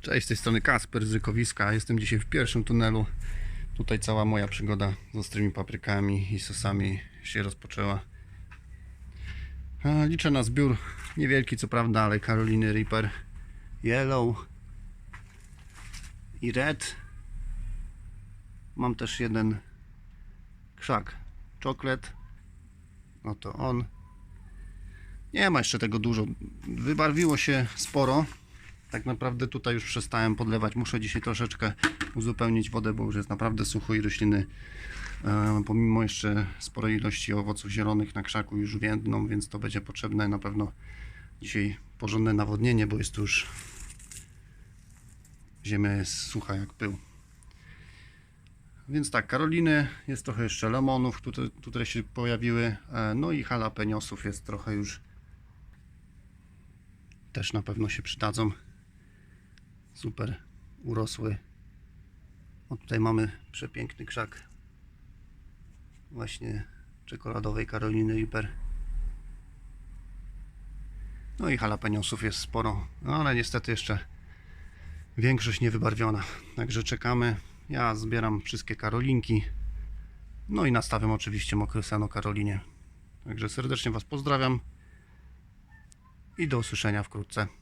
Cześć, z tej strony Kasper z Rykowiska. Jestem dzisiaj w pierwszym tunelu. Tutaj cała moja przygoda z ostrymi paprykami i sosami się rozpoczęła. Liczę na zbiór niewielki co prawda, ale Caroliny Reaper Yellow i Red. Mam też jeden krzak Chocolate. No to on. Nie ma jeszcze tego dużo. Wybarwiło się sporo. Tak naprawdę tutaj już przestałem podlewać. Muszę dzisiaj troszeczkę uzupełnić wodę, bo już jest naprawdę sucho i rośliny e, pomimo jeszcze sporej ilości owoców zielonych na krzaku już więdną, więc to będzie potrzebne na pewno dzisiaj porządne nawodnienie, bo jest tu już ziemia jest sucha jak pył. Więc tak, Karoliny, jest trochę jeszcze lemonów, które, które się pojawiły, e, no i jalapeniosów jest trochę już też na pewno się przydadzą. Super urosły. O tutaj mamy przepiękny krzak właśnie czekoladowej Karoliny Reaper. No i jalapeniosów jest sporo, no ale niestety jeszcze większość niewybarwiona. Także czekamy. Ja zbieram wszystkie Karolinki. No i nastawiam oczywiście mokry seno Karolinie. Także serdecznie Was pozdrawiam i do usłyszenia wkrótce.